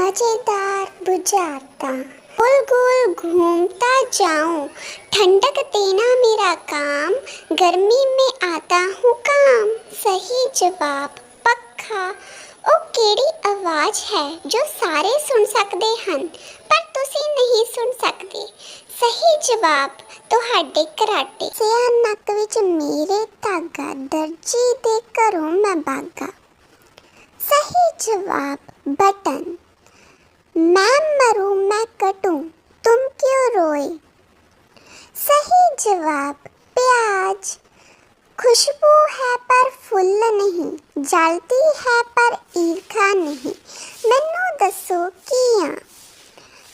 मजेदार बुझाता गोल गोल घूमता जाऊं ठंडक देना मेरा काम गर्मी में आता हूँ काम सही जवाब ਪੱਖਾ ਉਹ ਕਿਹੜੀ ਆਵਾਜ਼ ਹੈ ਜੋ ਸਾਰੇ ਸੁਣ ਸਕਦੇ ਹਨ ਪਰ ਤੁਸੀਂ ਨਹੀਂ ਸੁਣ ਸਕਦੇ ਸਹੀ ਜਵਾਬ ਤੁਹਾਡੇ ਕਰਾਟੇ ਸਿਆ ਨੱਕ ਵਿੱਚ ਮੇਰੇ ਧਾਗਾ ਦਰਜੀ ਦੇ ਘਰੋਂ ਮੈਂ ਭਾਗਾ सही जवाब बटन मैं मरूं, मैं कटूं, तुम क्यों रोए? सही जवाब, प्याज। खुशबू है पर ਫੁੱਲ ਨਹੀਂ ਜਲਦੀ ਹੈ ਪਰ ਈਰਖਾ ਨਹੀਂ ਮੈਨੂੰ ਦੱਸੋ ਕੀ ਆ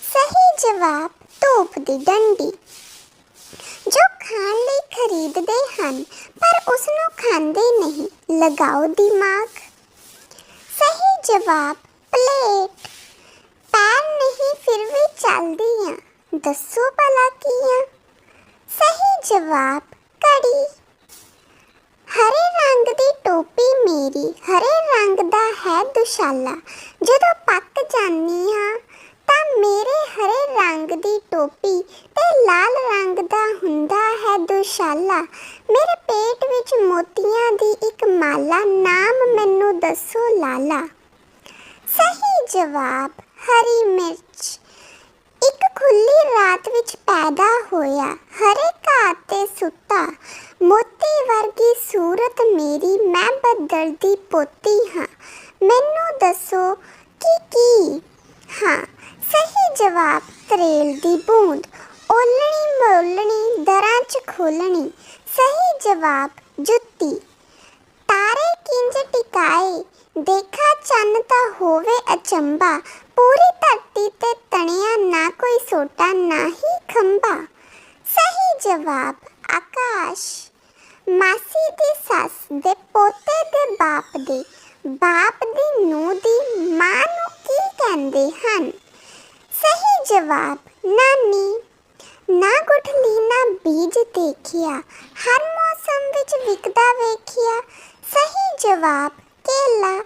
ਸਹੀ ਜਵਾਬ ਧੂਪ ਦੀ ਡੰਡੀ ਜੋ ਖਾਣ ਲਈ ਖਰੀਦਦੇ ਹਨ ਪਰ ਉਸ ਨੂੰ ਖਾਂਦੇ ਨਹੀਂ ਲਗਾਓ ਦਿਮਾਗ ਸਹੀ ਜਵਾਬ ਪਲੇਟ ਪੈਰ ਨਹੀਂ ਫਿਰ ਵੀ ਚੱਲਦੀ ਆ ਦੱਸੋ ਭਲਾ ਕੀ ਆ ਸਹੀ ਜਵਾਬ ਕੜੀ ਹਰੇ ਰੰਗ ਦੀ ਟੋਪੀ ਮੇਰੀ ਹਰੇ ਰੰਗ ਦਾ ਹੈ ਦੁਸ਼ਾਲਾ ਜਦੋਂ ਪੱਕ ਜਾਂਦੀ ਹਾਂ ਤਾਂ ਮੇਰੇ ਹਰੇ ਰੰਗ ਦੀ ਟੋਪੀ ਤੇ ਲਾਲ ਰੰਗ ਦਾ ਹੁੰਦਾ ਹੈ ਦੁਸ਼ਾਲਾ ਮੇਰੇ ਪੇਟ ਵਿੱਚ ਮੋਤੀਆਂ ਦੀ ਇੱਕ ਮਾਲਾ ਨਾਮ ਮੈਨੂੰ ਦੱਸੋ ਲਾਲਾ ਸਹੀ ਜਵਾਬ ਹਰੀ ਮਿਰਚ। ਇੱਕ ਖੁੱਲੀ ਰਾਤ ਵਿੱਚ ਪੈਦਾ ਹੋਇਆ, ਹਰੇ ਘਾਹ ਤੇ ਸੁੱਤਾ, ਮੋਤੀ ਵਰਗੀ ਸੂਰਤ ਮੇਰੀ, ਮੈਂ ਬੱਦਲ ਦੀ ਪੋਤੀ ਹਾਂ। ਮੈਨੂੰ ਦੱਸੋ ਕਿ ਕੀ? ਹਾਂ, ਸਹੀ ਜਵਾਬ, ਤਰੇਲ ਦੀ ਬੂੰਦ। ਓਲਣੀ ਮੋਲਣੀ ਦਰਾਂ ਚ ਖੋਲਣੀ, ਸਹੀ ਜਵਾਬ, ਜੁੱਤੀ। ਤਾਰੇ ਟਿਕਾਏ ਦੇਖਾ ਚੰਨ ਤਾਂ ਹੋਵੇ ਅਚੰਬਾ ਪੂਰੀ ਧਰਤੀ ਤੇ ਤਣਿਆ ਨਾ ਕੋਈ ਸੋਟਾ, ਨਾ ਹੀ ਖੰਭਾ। ਸਹੀ ਜਵਾਬ, ਆਕਾਸ਼। ਮਾਸੀ ਦੀ ਸੱਸ ਦੇ ਪੋਤੇ ਦੇ ਬਾਪ ਦੇ। ਬਾਪ ਦੀ ਨੂੰਹ ਦੀ ਮਾਂ ਨੂੰ ਕੀ ਕਹਿੰਦੇ ਹਨ? ਸਹੀ ਜਵਾਬ, ਨਾਨੀ। ਨਾ ਗੁਠਲੀ, ਨਾ ਬੀਜ ਦੇਖਿਆ। ਹਰ ਮੌਸਮ ਵਿੱਚ ਵਿਕਦਾ ਵੇਖਿਆ। ਸਹੀ ਜਵਾਬ ਕੇਲਾ।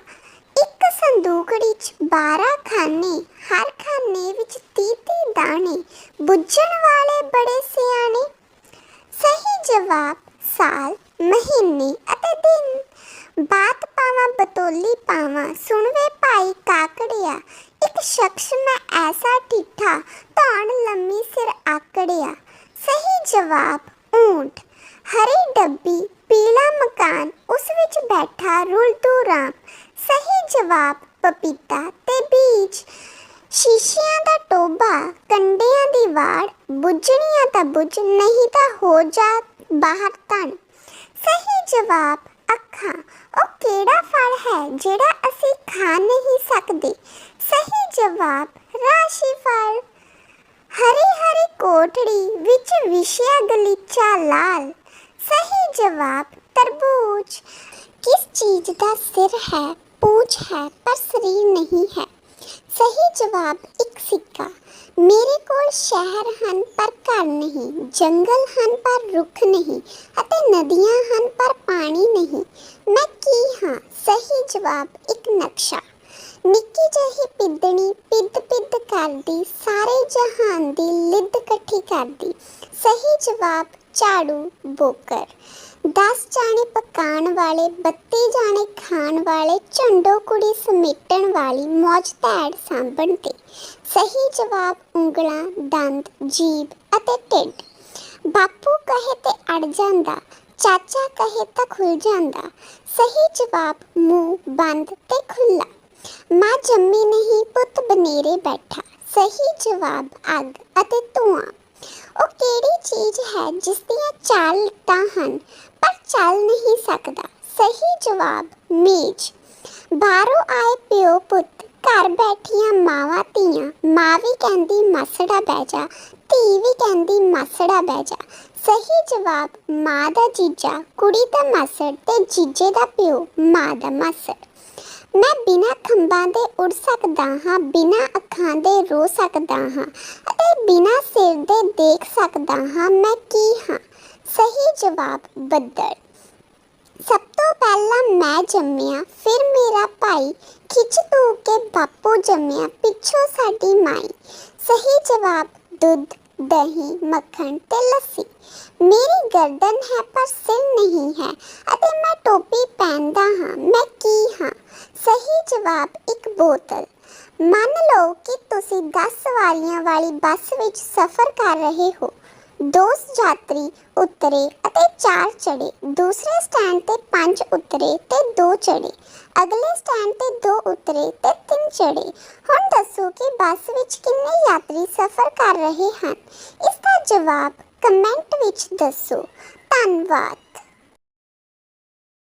ਇੱਕ ਸੰਦੂਕੜੀ 'ਚ 12 ਖਾਨੇ, ਹਰ ਖਾਨੇ ਵਿੱਚ 30 30 ਦਾਣੇ, ਬੁੱਝਣ ਵਾਲੇ ਬੜੇ ਸਿਆਣੇ। ਸਹੀ ਜਵਾਬ, ਸਾਲ, ਮਹੀਨੇ ਅਤੇ ਦਿਨ। ਬਾਤ ਪਾਵਾਂ, ਬਤੋਲੀ ਪਾਵਾਂ, ਸੁਣਵੇ ਭਾਈ ਕਾਕੜਿਆ। ਇੱਕ ਸ਼ਖਸ ਮੈਂ ਐਸਾ ਠਿੱਠਾ ਧੌਣ ਲੰਮੀ ਸਿਰ ਆਕੜਿਆ। ਸਹੀ ਜਵਾਬ ਊਂਟ ਹਰੀ ਡੱਬੀ, ਪੀਲਾ ਮਕਾਨ, ਉਸ ਵਿੱਚ ਬੈਠਾ ਰੁਲਤੂ ਰਾਮ। ਸਹੀ ਜਵਾਬ, ਪਪੀਤਾ ਤੇ ਬੀਜ। ਸ਼ੀਸ਼ਿਆਂ ਦਾ ਟੋਬਾ ਕੰਡਿਆਂ ਦੀ ਵਾੜ, ਬੁੱਝਣੀਆਂ ਤਾਂ ਬੁੱਝ, ਨਹੀਂ ਤਾਂ ਹੋ ਜਾ ਬਾਹਰ ਤਣ ਸਹੀ ਜਵਾਬ, ਅੱਖਾਂ। ਉਹ ਕਿਹੜਾ ਫਲ ਹੈ ਜਿਹੜਾ ਅਸੀਂ ਖਾ ਨਹੀਂ ਸਕਦੇ? ਸਹੀ ਜਵਾਬ, ਰਾਸ਼ੀ ਫਲ। ਹਰੀ ਹਰੀ ਕੋਠੜੀ ਵਿੱਚ ਵਿਸ਼ਿਆ ਗਲੀਚਾ ਲਾਲ। ਜਵਾਬ ਤਰਬੂਜ। ਕਿਸ ਚੀਜ਼ ਦਾ ਸਿਰ ਹੈ, ਪੂਛ ਹੈ, ਪਰ ਸਰੀਰ ਨਹੀਂ ਹੈ? ਸਹੀ ਜਵਾਬ ਇੱਕ ਸਿੱਕਾ। ਮੇਰੇ ਕੋਲ ਸ਼ਹਿਰ ਹਨ, ਪਰ ਘਰ ਨਹੀਂ। ਜੰਗਲ ਹਨ, ਪਰ ਰੁੱਖ ਨਹੀਂ। ਅਤੇ ਨਦੀਆਂ ਹਨ, ਪਰ ਪਾਣੀ ਨਹੀਂ। ਮੈਂ ਕੀ ਹਾਂ? ਸਹੀ ਜਵਾਬ ਇੱਕ ਨਕਸ਼ਾ। ਨਿੱਕੀ ਜਿਹੀ ਪਿੱਦਣੀ ਪਿੱਦ ਪਿੱਦ ਕਰਦੀ, ਸਾਰੇ ਜਹਾਨ ਦੀ ਲਿੱਦ ਇਕੱਠੀ ਕਰਦੀ। ਸਹੀ ਜਵਾਬ ਝਾੜੂ ਬੋਕਰ। 10 ਜਾਣੇ ਪਕਾਉਣ ਵਾਲੇ 32 ਜਾਣੇ ਖਾਣ ਵਾਲੇ, ਝੰਡੋ ਕੁੜੀ ਸਮੇਟਣ ਵਾਲੀ ਮੌਜ ਧੈੜ ਸਾਂਭਣ ਤੇ। ਸਹੀ ਜਵਾਬ ਉਂਗਲਾਂ, ਦੰਦ, ਜੀਭ ਅਤੇ ਢਿੱਡ। ਬਾਪੂ ਕਹੇ ਤੇ ਅੜ ਜਾਂਦਾ, ਚਾਚਾ ਕਹੇ ਤਾਂ ਖੁੱਲ ਜਾਂਦਾ। ਸਹੀ ਜਵਾਬ ਮੂੰਹ ਬੰਦ ਤੇ ਖੁੱਲਾ ਮਾਂ ਜੰਮੀ ਨਹੀਂ, ਪੁੱਤ ਬਨੇਰੇ ਬੈਠਾ। ਸਹੀ ਜਵਾਬ ਅੱਗ ਅਤੇ ਧੂਆਂ। ਉਹ ਕਿਹੜੀ ਚੀਜ਼ ਹੈ ਜਿਸ ਦੀਆਂ ਚਾਰ ਲੱਤਾਂ ਹਨ? ਪਰ ਚੱਲ ਨਹੀਂ ਸਕਦਾ। ਸਹੀ ਜਵਾਬ, ਮੇਜ਼। ਬਾਹਰੋਂ ਆਏ ਪਿਓ ਪੁੱਤ, ਘਰ ਬੈਠੀਆਂ ਮਾਵਾਂ ਧੀਆਂ। ਮਾਂ ਵੀ ਕਹਿੰਦੀ, ਮਾਸੜਾ ਬਹਿ ਜਾ। ਧੀ ਵੀ ਕਹਿੰਦੀ, ਮਾਸੜਾ ਬਹਿ ਜਾ। ਸਹੀ ਜਵਾਬ, ਮਾਂ ਦਾ ਜੀਜਾ, ਕੁੜੀ ਦਾ ਮਾਸੜ ਤੇ ਜੀਜੇ ਦਾ ਪਿਓ, ਮਾਂ ਦਾ ਮਾਸੜ। ਮੈਂ ਬਿਨਾਂ ਖੰਭਾਂ ਦੇ ਉੱਡ ਸਕਦਾ ਹਾਂ, ਬਿਨਾਂ ਅੱਖਾਂ ਦੇ ਰੋ ਸਕਦਾ ਹਾਂ ਅਤੇ ਬਿਨਾਂ ਸਿਰ ਦੇ ਦੇਖ ਸਕਦਾ ਹਾਂ, ਮੈਂ ਕੀ ਹਾਂ? ਸਹੀ ਜਵਾਬ, ਬੱਦਲ। ਸਭ ਤੋਂ ਪਹਿਲਾਂ ਮੈਂ ਜੰਮਿਆ, ਫਿਰ ਮੇਰਾ ਭਾਈ ਖਿੱਚ ਤੂ ਕੇ ਬਾਪੂ ਜੰਮਿਆ, ਪਿੱਛੋਂ ਸਾਡੀ ਮਾਈ। ਸਹੀ ਜਵਾਬ, ਦੁੱਧ। ਦਹੀਂ, ਮੱਖਣ ਤੇ ਲੱਸੀ। ਮੇਰੀ ਗਰਦਨ ਹੈ ਪਰ ਸਿਰ ਨਹੀਂ ਹੈ ਅਤੇ ਮੈਂ ਟੋਪੀ ਪਹਿਨਦਾ ਹਾਂ, ਮੈਂ ਕੀ ਹਾਂ? ਸਹੀ ਜਵਾਬ, ਇੱਕ ਬੋਤਲ। ਮੰਨ ਲਓ ਕਿ ਤੁਸੀਂ 10 ਸਵਾਰੀਆਂ ਵਾਲੀ ਬੱਸ ਵਿੱਚ ਸਫ਼ਰ ਕਰ ਰਹੇ ਹੋ। ਦੋ ਯਾਤਰੀ ਉਤਰੇ ਅਤੇ ਚਾਰ ਚੜੇ ਦੂਸਰੇ ਸਟੈਂਡ ਤੇ ਪੰਜ ਉਤਰੇ ਤੇ ਦੋ ਚੜੇ ਅਗਲੇ ਸਟੈਂਡ ਤੇ ਦੋ ਉਤਰੇ ਤੇ ਤਿੰਨ ਚੜੇ ਹੁਣ ਦੱਸੋ ਕਿ ਬੱਸ ਵਿੱਚ ਕਿੰਨੇ ਯਾਤਰੀ ਸਫ਼ਰ ਕਰ ਰਹੇ ਹਨ? ਇਸ ਦਾ ਜਵਾਬ ਕਮੈਂਟ ਵਿੱਚ ਦੱਸੋ। ਧੰਨਵਾਦ।